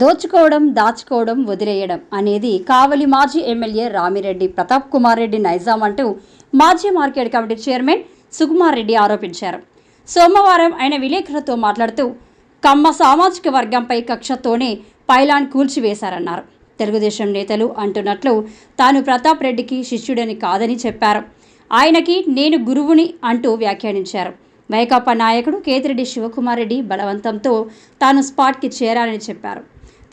దోచుకోవడం దాచుకోవడం వదిలేయడం అనేది కావలి మాజీ ఎమ్మెల్యే రామిరెడ్డి ప్రతాప్ కుమార్ రెడ్డి నైజాం అంటూ మాజీ market committee chairman Sukumar Reddy ఆరోపించారు. సోమవారం ఆయన విలేకరులతో మాట్లాడుతూ కమ్మ సామాజిక వర్గంపై కక్షతోనే పైలాన్ కూల్చివేశారన్నారు. తెలుగుదేశం నేతలు అంటున్నట్లు తాను ప్రతాప్ రెడ్డికి శిష్యుడని కాదని చెప్పారు. ఆయనకి నేను గురువుని అంటూ వ్యాఖ్యానించారు. వైకాపా నాయకుడు కేతిరెడ్డి శివకుమార్ రెడ్డి బలవంతంతో తాను స్పాట్కి చేరాలని చెప్పారు.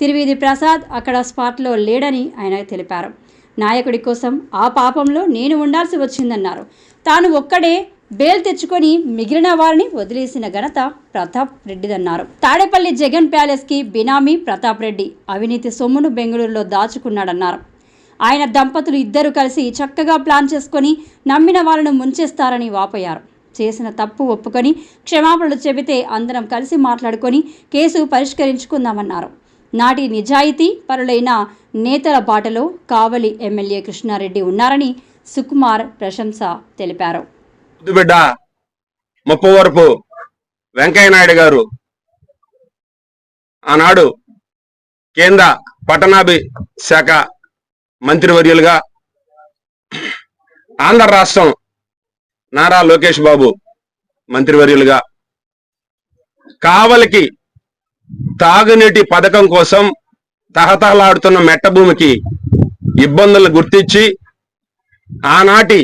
తిరువీధి ప్రసాద్ అక్కడ స్పాట్లో లేడని ఆయన తెలిపారు. నాయకుడి కోసం ఆ పాపంలో నేను ఉండాల్సి వచ్చిందన్నారు. తాను ఒక్కడే బేల్ తెచ్చుకొని మిగిలిన వారిని వదిలేసిన ఘనత ప్రతాప్ రెడ్డిదన్నారు. తాడేపల్లి జగన్ ప్యాలెస్కి బినామీ ప్రతాప్ రెడ్డి అవినీతి సొమ్మును బెంగళూరులో దాచుకున్నాడన్నారు. ఆయన దంపతులు ఇద్దరు కలిసి చక్కగా ప్లాన్ చేసుకొని నమ్మిన వాళ్ళను ముంచేస్తారని వాపోయారు. చేసిన తప్పు ఒప్పుకొని క్షమాపణలు చెబితే అందరం కలిసి మాట్లాడుకొని కేసు పరిష్కరించుకుందామన్నారు. నాటి నిజాయితీ పరులైన నేతల బాటలో కావలి ఎమ్మెల్యే కృష్ణారెడ్డి ఉన్నారని సుకుమార్ ప్రశంస తెలిపారు. బిడ్డ ముప్పవరపు వెంకయ్యనాయుడు గారు ఆనాడు కేంద్ర పట్టణాభి శాఖ మంత్రివర్యులుగా ఆంధ్ర రాష్ట్రం నారా లోకేష్ బాబు మంత్రివర్యులుగా కావలికి తాగునీటి పథకం కోసం తహతహలాడుతున్న మెట్ట భూమికి గుర్తించి ఆనాటి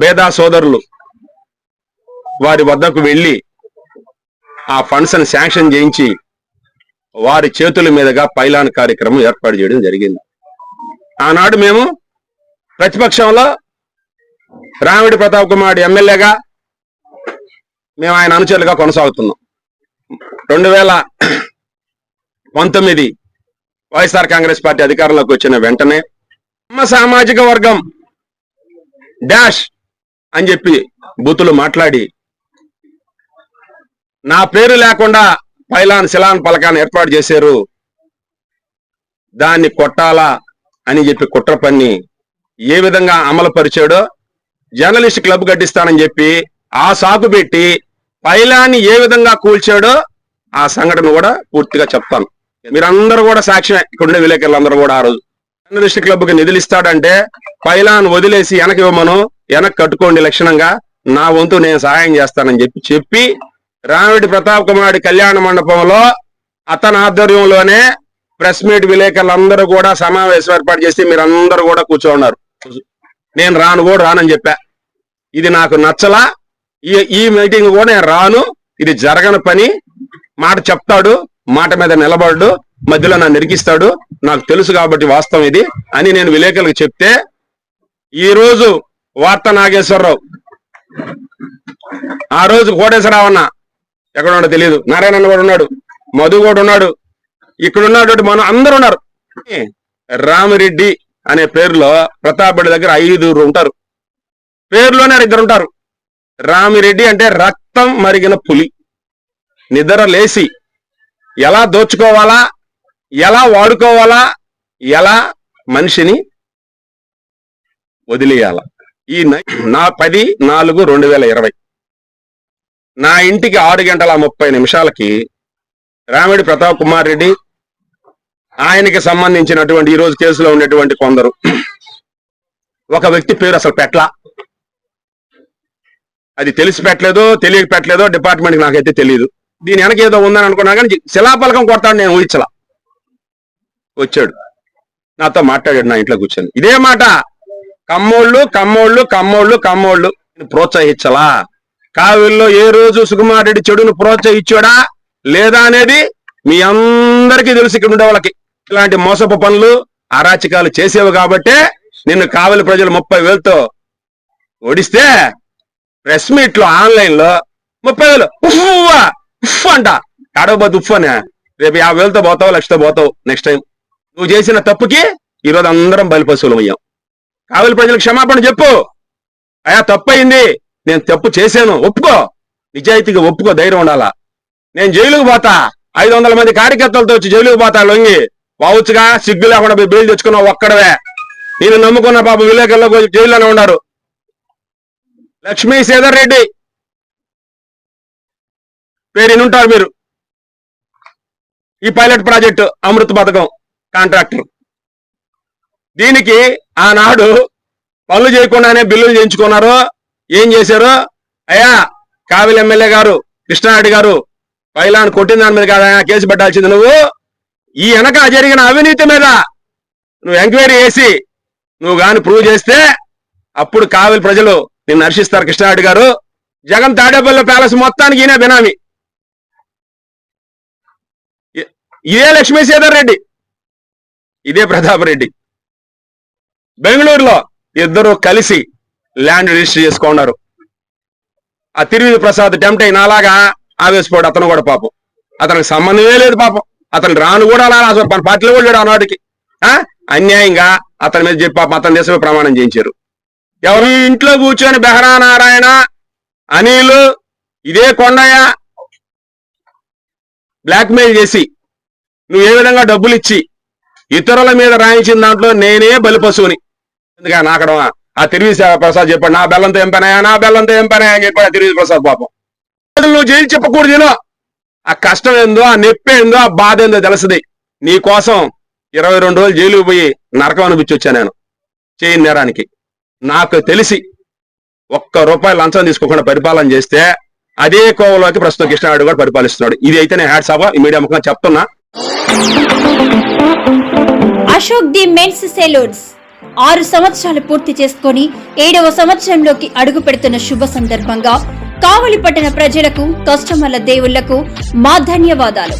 బేదా సోదరులు వారి వద్దకు వెళ్ళి ఆ ఫండ్స్ని శాంక్షన్ చేయించి వారి చేతుల మీదుగా పైలాన్ కార్యక్రమం ఏర్పాటు చేయడం జరిగింది. ఆనాడు మేము ప్రతిపక్షంలో రామిడి ప్రతాప్ కుమార్ ఎమ్మెల్యేగా మేము ఆయన అనుచరులుగా కొనసాగుతున్నాం. రెండు వేల పంతొమ్మిది వైఎస్ఆర్ కాంగ్రెస్ పార్టీ అధికారంలోకి వచ్చిన వెంటనే అమ్మ సామాజిక వర్గం డాష్ అని చెప్పి బూతులు మాట్లాడి నా పేరు లేకుండా పైలాన్ శిలాన్ పలకాన్ని ఏర్పాటు చేశారు. దాన్ని కొట్టాలా అని చెప్పి కుట్ర పన్ని ఏ విధంగా అమలు పరిచాడో జర్నలిస్ట్ క్లబ్ గడ్డిస్తానని చెప్పి ఆ సాకు పెట్టి పైలాన్ని ఏ విధంగా కూల్చాడో ఆ సంఘటన కూడా పూర్తిగా చెప్తాను. మీరందరూ కూడా సాక్ష్యం ఇక్కడ ఉండే విలేకరులందరూ కూడా ఆ రోజు. జర్నలిస్ట్ క్లబ్కి నిధులు ఇస్తాడంటే పైలాన్ వదిలేసి వెనక ఇవ్వమను. వెనక్కి కట్టుకోండి లక్షణంగా. నా వంతు నేను సహాయం చేస్తానని చెప్పి చెప్పి రామిడి ప్రతాప్ కుమారుడి కళ్యాణ మండపంలో అతని ఆధ్వర్యంలోనే ప్రెస్ మీట్ విలేకరులందరూ కూడా సమావేశం ఏర్పాటు చేసి మీరందరూ కూడా కూర్చోన్నారు. నేను రాను కూడా రానని చెప్పా. ఇది నాకు నచ్చలా. ఈ ఈ మీటింగ్ కూడా నేను రాను. ఇది జరగని పని. మాట చెప్తాడు మాట మీద నిలబడు మధ్యలో నన్ను నిరికిస్తాడు నాకు తెలుసు కాబట్టి వాస్తవం ఇది అని నేను విలేకరులకు చెప్తే ఈ రోజు వార్త నాగేశ్వరరావు. ఆ రోజు కోటేశ్వరరావు అన్న ఎక్కడ ఉన్నాడో తెలియదు. నారాయణ కూడా ఉన్నాడు. మధు కూడా ఉన్నాడు. ఇక్కడ ఉన్నటువంటి మనం అందరు ఉన్నారు. రామిరెడ్డి అనే పేరులో ప్రతాప్ రెడ్డి దగ్గర ఐదుగురు ఉంటారు. పేరులోనే ఇద్దరు ఉంటారు. రామిరెడ్డి అంటే రక్తం మరిగిన పులి. నిద్ర లేసి ఎలా దోచుకోవాలా ఎలా వాడుకోవాలా ఎలా మనిషిని వదిలేయాల. ఈ నై- నా పది నాలుగు రెండు వేల ఇరవై. నా ఇంటికి ఆరు గంటల ముప్పై నిమిషాలకి రామిడి ప్రతాప్ కుమార్ రెడ్డి ఆయనకి సంబంధించినటువంటి ఈరోజు కేసులో ఉండేటువంటి కొందరు. ఒక వ్యక్తి పేరు అసలు పెట్ల అది తెలిసి పెట్టలేదో తెలియక పెట్టలేదో డిపార్ట్మెంట్ నాకైతే తెలియదు దీని వెనక ఏదో ఉందని అనుకున్నా కానీ శిలాపలకం కొడతాడు నేను ఊహించలా. వచ్చాడు. నాతో మాట్లాడాడు నా ఇంట్లో కూర్చొని. ఇదే మాట కమ్మోళ్ళు కమ్మోళ్ళు కమ్మోళ్ళు కమ్మోళ్ళు ప్రోత్సహించలా. కావిల్లో ఏ రోజు సుకుమార్ రెడ్డి చెడును ప్రోత్సహించాడా? లేదా అనేది మీ అందరికీ తెలుసు ఇక్కడ ఉండే వాళ్ళకి. ఇలాంటి మోసపు పనులు అరాచకాలు చేసేవి కాబట్టే నిన్ను కావలి ప్రజలు ముప్పై వేలతో ఓడిస్తే ప్రెస్ మీట్లో ఆన్లైన్లో ముప్పై వేలు. ఉఫ్ అంట. ఆడవబోతు ఉఫ్ అని. రేపు యాభై వేలతో పోతావు లక్షతో పోతావు? నెక్స్ట్ టైం నువ్వు చేసిన తప్పుకి ఈ రోజు అందరం బలిపశువులం అయ్యాం కావలి ప్రజలకు క్షమాపణ చెప్పు. అయా తప్పు అయింది నేను తప్పు చేశాను. ఒప్పుకో. నిజాయితీగా ఒప్పుకో. ధైర్యం ఉండాలా? నేను జైలుకు పోతా. ఐదు వందల మంది కార్యకర్తలతో వచ్చి జైలుకు పోతా లొంగి. వావచ్చుగా సిగ్గు లేకుండా పోయి బెయిల్ తెచ్చుకున్నావు ఒక్కడవే. నేను నమ్ముకున్న పాప విలేకరులకు జైల్లోనే ఉన్నారు లక్ష్మీ సేదర్ రెడ్డి. పేరు మీరు? ఈ పైలట్ ప్రాజెక్టు అమృత్ పథకం కాంట్రాక్టర్ దీనికి ఆనాడు పనులు చేయకుండానే బిల్లులు చేయించుకున్నారు ఏం చేశారు? అయ్యా కావిలి ఎమ్మెల్యే గారు కృష్ణారెడ్డి గారు పైలాన్ కొట్టిన దాని మీద కాదా కేసు పెట్టాల్సింది నువ్వు. ఈ వెనక జరిగిన అవినీతి మీద నువ్వు ఎంక్వైరీ చేసి నువ్వు కానీ ప్రూవ్ చేస్తే అప్పుడు కావిలి ప్రజలు నిన్ను హర్షిస్తారు కృష్ణారెడ్డి గారు. జగన్ తాడేపల్లి ప్యాలెస్ మొత్తానికి ఈయన బినామీ. ఇదే లక్ష్మీసేదర్ రెడ్డి. ఇదే ప్రతాప్ రెడ్డి. బెంగళూరులో ఇద్దరు కలిసి ల్యాండ్ రిజిస్టర్ చేసుకున్నారు. ఆ తిరువిధి ప్రసాద్ టెంప్ట్ అయిన అలాగా ఆవేశపోడు అతను కూడా పాపం. అతనికి సంబంధమే లేదు పాపం. అతను రాను కూడా అలా అసలు మన పార్టీలో కూడా లేడు ఆనాటికి. ఆ? అన్యాయంగా అతని మీద చెప్పి పాపం అతని దేశమే ప్రమాణం చేయించారు. ఎవరు ఇంట్లో కూర్చొని బెహరా నారాయణ అనిలు ఇదే కొండయ్య బ్లాక్మెయిల్ చేసి నువ్వు ఏ విధంగా డబ్బులు ఇచ్చి ఇతరుల మీద రాయించిన దాంట్లో నేనే బలిపశువుని ఎందుక నాకడం ఆ తిరిగి ప్రసాద్ చెప్పాడు నా బెల్లంతో ఏం పనాయా నా బెల్లంతో ఏం పనాయా అని చెప్పాడు ఆ తిరిగి ప్రసాద్ పాపం. నువ్వు జైలు చెప్పకూడదు నేను ఆ కష్టం ఏందో ఆ నొప్పి ఏందో ఆ బాధ ఏందో తెలుస్తుంది. నీ కోసం ఇరవై రెండు రోజులు జైలుకి పోయి నరకం అనిపించొచ్చా నేను? చేయని నేరానికి. నాకు తెలిసి ఒక్క రూపాయి లంచం తీసుకోకుండా పరిపాలన చేస్తే అదే కోవలోకి ప్రస్తుతం కృష్ణారెడ్డి కూడా పరిపాలిస్తున్నాడు. ఇది అయితే నేను హ్యాడ్ సభ ఈ మీడియా ముఖంగా చెప్తున్నా. Ashok the men's salons. ఆరు సంవత్సరాలు పూర్తి చేసుకొని ఏడవ సంవత్సరంలోకి అడుగు పెడుతున్న శుభ సందర్భంగా కావలి పట్టణ ప్రజలకు కస్టమర్ల దేవుళ్ళకు మా ధన్యవాదాలు.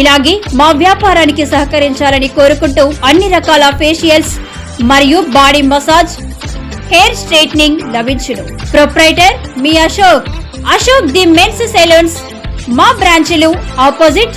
ఇలాగే మా వ్యాపారానికి సహకరించాలని కోరుకుంటూ అన్ని రకాల ఫేషియల్స్ మరియు బాడీ మసాజ్ హెయిర్ స్ట్రైట్నింగ్ లభించును. Proprietor me Ashok. Ashok the men's salons. మా బ్రాంచ్లు opposite